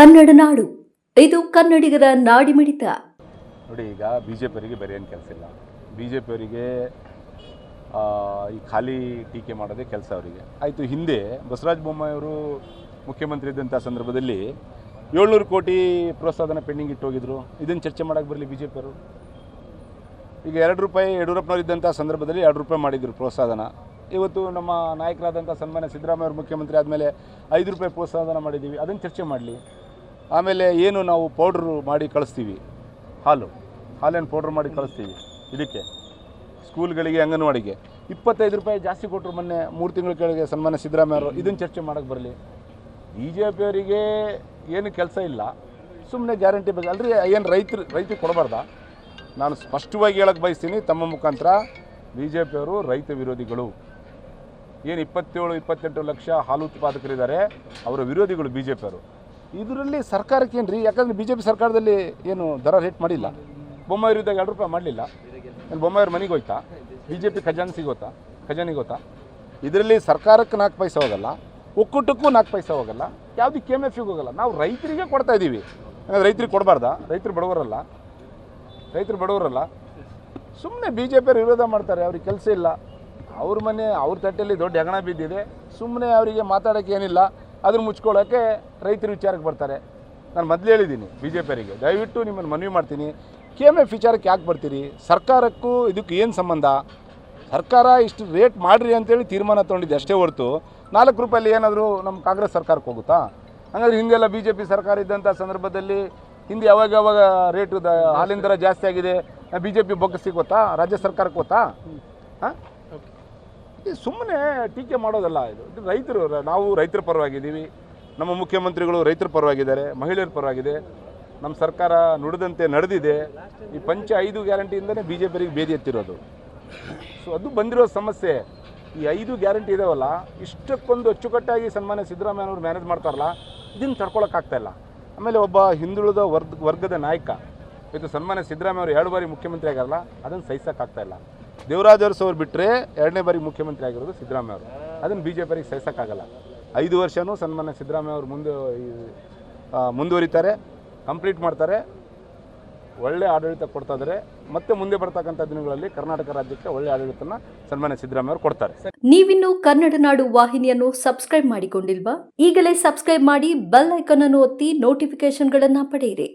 ಕನ್ನಡ ನಾಡು. ಇದು ಕನ್ನಡಿಗರ ನಾಡಿಮಿಡಿತ. ನೋಡಿ, ಈಗ ಬಿ ಜೆ ಪಿಯವರಿಗೆ ಬೇರೆ ಏನು ಕೆಲಸ ಇಲ್ಲ. ಬಿ ಜೆ ಪಿಯವರಿಗೆ ಈ ಖಾಲಿ ಟೀಕೆ ಮಾಡೋದೇ ಕೆಲಸ ಅವರಿಗೆ. ಆಯಿತು, ಹಿಂದೆ ಬಸವರಾಜ ಬೊಮ್ಮಾಯಿಯವರು ಮುಖ್ಯಮಂತ್ರಿ ಇದ್ದಂಥ ಸಂದರ್ಭದಲ್ಲಿ ಏಳ್ನೂರು ಕೋಟಿ ಪ್ರೋತ್ಸಾಹನ ಪೆಂಡಿಂಗ್ ಇಟ್ಟೋಗಿದ್ರು ಇದನ್ನು ಚರ್ಚೆ ಮಾಡೋಕ್ಕೆ ಬರಲಿ ಬಿ ಜೆ ಪಿಯವರು ಈಗ ಎರಡು ರೂಪಾಯಿ ಯಡಿಯೂರಪ್ಪನವ್ರು ಇದ್ದಂಥ ಸಂದರ್ಭದಲ್ಲಿ ಎರಡು ರೂಪಾಯಿ ಮಾಡಿದ್ರು ಪ್ರೋತ್ಸಾಹನ. ಇವತ್ತು ನಮ್ಮ ನಾಯಕರಾದಂಥ ಸನ್ಮಾನ್ಯ ಸಿದ್ದರಾಮಯ್ಯ ಮುಖ್ಯಮಂತ್ರಿ ಆದಮೇಲೆ ಐದು ರೂಪಾಯಿ ಪ್ರೋತ್ಸಾಹನ ಮಾಡಿದ್ದೀವಿ. ಅದನ್ನು ಚರ್ಚೆ ಮಾಡಲಿ. ಆಮೇಲೆ ಏನು ನಾವು ಪೌಡ್ರು ಮಾಡಿ ಕಳಿಸ್ತೀವಿ? ಹಾಲು. ಹಾಲೇನು ಪೌಡ್ರ್ ಮಾಡಿ ಕಳಿಸ್ತೀವಿ. ಇದಕ್ಕೆ. ಸ್ಕೂಲ್ಗಳಿಗೆ, ಅಂಗನವಾಡಿಗೆ. ಇಪ್ಪತ್ತೈದು ರೂಪಾಯಿ ಜಾಸ್ತಿ ಕೊಟ್ಟರು ಮೊನ್ನೆ ಮೂರು ತಿಂಗಳ ಕೆಳಗೆ ಸನ್ಮಾನ ಸಿದ್ದರಾಮಯ್ಯ ಅವರು. ಇದನ್ನು ಚರ್ಚೆ ಮಾಡೋಕ್ಕೆ ಬರಲಿ. ಬಿ ಜೆ ಪಿಯವರಿಗೆ ಏನು ಕೆಲಸ ಇಲ್ಲ. ಸುಮ್ಮನೆ ಗ್ಯಾರಂಟಿ ಬಗ್ಗೆ ಅಲ್ರಿ, ಏನು ರೈತರು ರೈತರಿಗೆ ಕೊಡಬಾರ್ದ? ನಾನು ಸ್ಪಷ್ಟವಾಗಿ ಹೇಳಕ್ಕೆ ಬಯಸ್ತೀನಿ, ತಮ್ಮ ಮುಖಾಂತರ ಬಿ ಜೆ ಪಿಯವರು ರೈತ ವಿರೋಧಿಗಳು. ಏನು ಇಪ್ಪತ್ತೇಳು, ಇಪ್ಪತ್ತೆಂಟು ಲಕ್ಷ ಹಾಲು ಉತ್ಪಾದಕರಿದ್ದಾರೆ, ಅವರ ವಿರೋಧಿಗಳು ಬಿ ಜೆ ಪಿಯವರು ಇದರಲ್ಲಿ ಸರ್ಕಾರಕ್ಕೆ ಏನು ರೀ ಯಾಕಂದರೆ ಬಿ ಜೆ ಪಿ ಸರ್ಕಾರದಲ್ಲಿ ಏನು ದರ ರೇಟ್ ಮಾಡಿಲ್ಲ. ಬೊಮ್ಮಾಯಿ ಇದ್ದಾಗ ಎರಡು ರೂಪಾಯಿ ಮಾಡಲಿಲ್ಲ. ಏನು ಬೊಮ್ಮಾಯಿಯವ್ರ ಮನೆಗೆ ಹೋಯ್ತಾ? ಬಿ ಜೆ ಪಿ ಖಜಾನೆ ಸಿಗೋತಾ ಖಜಾನೆಗೆ ಹೋತಾ? ಇದರಲ್ಲಿ ಸರ್ಕಾರಕ್ಕೆ ನಾಲ್ಕು ಪೈಸೆ ಹೋಗಲ್ಲ, ಒಕ್ಕೂಟಕ್ಕೂ ನಾಲ್ಕು ಪೈಸೆ ಹೋಗಲ್ಲ ಯಾವುದಕ್ಕೆ ಕೆ ಎಂ ಎಫ್ಗೆ ಹೋಗಲ್ಲ. ನಾವು ರೈತರಿಗೆ ಕೊಡ್ತಾ ಇದ್ದೀವಿ ರೈತರಿಗೆ ಕೊಡಬಾರ್ದಾ? ರೈತರು ಬಡವರಲ್ಲ. ರೈತರು ಬಡವರಲ್ಲ. ಸುಮ್ಮನೆ ಬಿ ಜೆ ಪಿಯವರು ವಿರೋಧ ಮಾಡ್ತಾರೆ, ಅವ್ರಿಗೆ ಕೆಲಸ ಇಲ್ಲ. ಅವ್ರ ಮನೆ, ಅವ್ರ ತಟ್ಟೆಯಲ್ಲಿ ದೊಡ್ಡ ಹೆಗಣ ಬಿದ್ದಿದೆ. ಸುಮ್ಮನೆ ಅವರಿಗೆ ಮಾತಾಡೋಕ್ಕೆ ಏನಿಲ್ಲ. ಅದನ್ನು ಮುಚ್ಕೊಳ್ಳೋಕ್ಕೆ ರೈತರು ವಿಚಾರಕ್ಕೆ ಬರ್ತಾರೆ. ನಾನು ಮೊದಲು ಹೇಳಿದ್ದೀನಿ ಬಿ ಜೆ ಪಿಯವರಿಗೆ ದಯವಿಟ್ಟು ನಿಮ್ಮನ್ನು ಮನವಿ ಮಾಡ್ತೀನಿ. ಕೆ ಎಂ ಎಫ್ ವಿಚಾರಕ್ಕೆ ಯಾಕೆ ಬರ್ತೀರಿ? ಸರ್ಕಾರಕ್ಕೂ ಇದಕ್ಕೂ ಏನು ಸಂಬಂಧ? ಸರ್ಕಾರ ಇಷ್ಟು ರೇಟ್ ಮಾಡಿರಿ ಅಂತೇಳಿ ತೀರ್ಮಾನ ತೊಗೊಂಡಿದ್ದೆ ಅಷ್ಟೇ ಹೊರತು. ನಾಲ್ಕು ರೂಪಾಯಲ್ಲಿ ಏನಾದರೂ ನಮ್ಮ ಕಾಂಗ್ರೆಸ್ ಸರ್ಕಾರಕ್ಕೆ ಹೋಗುತ್ತಾ? ಹಾಗಾದ್ರೆ ಹಿಂದೆಲ್ಲ ಬಿ ಜೆ ಪಿ ಸರ್ಕಾರ ಇದ್ದಂಥ ಸಂದರ್ಭದಲ್ಲಿ ಹಿಂದೆ ಯಾವಾಗ ಯಾವಾಗ ರೇಟು ದ ಹಾಲಿನ ದರ ಜಾಸ್ತಿ ಆಗಿದೆ ಬಿ ಜೆ ಪಿ ಬೊಗ್ಗಸಿಗೆ ಗೊತ್ತಾ ರಾಜ್ಯ ಸರ್ಕಾರಕ್ಕೆ ಗೊತ್ತಾ ಹಾಂ? ಸುಮ್ಮನೆ ಟೀಕೆ ಮಾಡೋದಲ್ಲ ಇದು. ರೈತರು, ನಾವು ರೈತರ ಪರವಾಗಿದ್ದೀವಿ. ನಮ್ಮ ಮುಖ್ಯಮಂತ್ರಿಗಳು ರೈತರ ಪರವಾಗಿದ್ದಾರೆ, ಮಹಿಳೆಯರ ಪರವಾಗಿದೆ. ನಮ್ಮ ಸರ್ಕಾರ ನುಡಿದಂತೆ ನಡೆದಿದೆ. ಈ ಪಂಚ ಐದು ಗ್ಯಾರಂಟಿಯಿಂದನೇ ಬಿ ಜೆ ಪಿಗೆ ಬೇದಿ ಎತ್ತಿರೋದು. ಸೊ ಅದು ಬಂದಿರೋ ಸಮಸ್ಯೆ. ಈ ಐದು ಗ್ಯಾರಂಟಿ ಇದಾವಲ್ಲ, ಇಷ್ಟಕ್ಕೊಂದು ಅಚ್ಚುಕಟ್ಟಾಗಿ ಸನ್ಮಾನ್ಯ ಸಿದ್ದರಾಮಯ್ಯನವರು ಮ್ಯಾನೇಜ್ ಮಾಡ್ತಾರಲ್ಲ, ಇದನ್ನು ತಡ್ಕೊಳಕ್ಕಾಗ್ತಾ ಇಲ್ಲ. ಆಮೇಲೆ ಒಬ್ಬ ಹಿಂದುಳಿದ ವರ್ಗ, ವರ್ಗದ ನಾಯಕ, ಇದು ಸನ್ಮಾನ್ಯ ಸಿದ್ದರಾಮಯ್ಯ ಅವರು ಎರಡು ಬಾರಿ ಮುಖ್ಯಮಂತ್ರಿ ಆಗಲ್ಲ ಅದನ್ನು ಸಹಿಸೋಕ್ಕಾಗ್ತಾ ಇಲ್ಲ. ದೇವರಾಜ ಅರಸು ಅವ್ರು ಬಿಟ್ಟರೆ ಎರಡನೇ ಬಾರಿ ಮುಖ್ಯಮಂತ್ರಿ ಆಗಿರೋದು ಸಿದ್ದರಾಮಯ್ಯ ಅವರು. ಅದನ್ನು ಬಿ ಜೆ ಪಿಗೆ ಸಹಿಸೋಕ್ಕಾಗಲ್ಲ. ಐದು ವರ್ಷವೂ ಸನ್ಮಾನ್ಯ ಸಿದ್ದರಾಮಯ್ಯ ಅವರು ಮುಂದೆ ಮುಂದುವರಿತಾರೆ ಕಂಪ್ಲೀಟ್ ಮಾಡ್ತಾರೆ. ಒಳ್ಳೆ ಆಡಳಿತ ಕೊಡ್ತಾ ಇದ್ದಾರೆ ಮತ್ತೆ ಮುಂದೆ ಬರ್ತಕ್ಕಂಥ ದಿನಗಳಲ್ಲಿ ಕರ್ನಾಟಕ ರಾಜ್ಯಕ್ಕೆ ಒಳ್ಳೆ ಆಡಳಿತನ ಸನ್ಮಾನ್ಯ ಸಿದ್ದರಾಮಯ್ಯ ಅವರು ಕೊಡ್ತಾರೆ. ನೀವಿನ್ನು ಕನ್ನಡ ನಾಡು ವಾಹಿನಿಯನ್ನು ಸಬ್ಸ್ಕ್ರೈಬ್ ಮಾಡಿಕೊಂಡಿಲ್ವಾ? ಈಗಲೇ ಸಬ್ಸ್ಕ್ರೈಬ್ ಮಾಡಿ ಬೆಲ್ ಐಕಾನ್ ಅನ್ನು ಒತ್ತಿ ನೋಟಿಫಿಕೇಶನ್ಗಳನ್ನ ಪಡೆಯಿರಿ.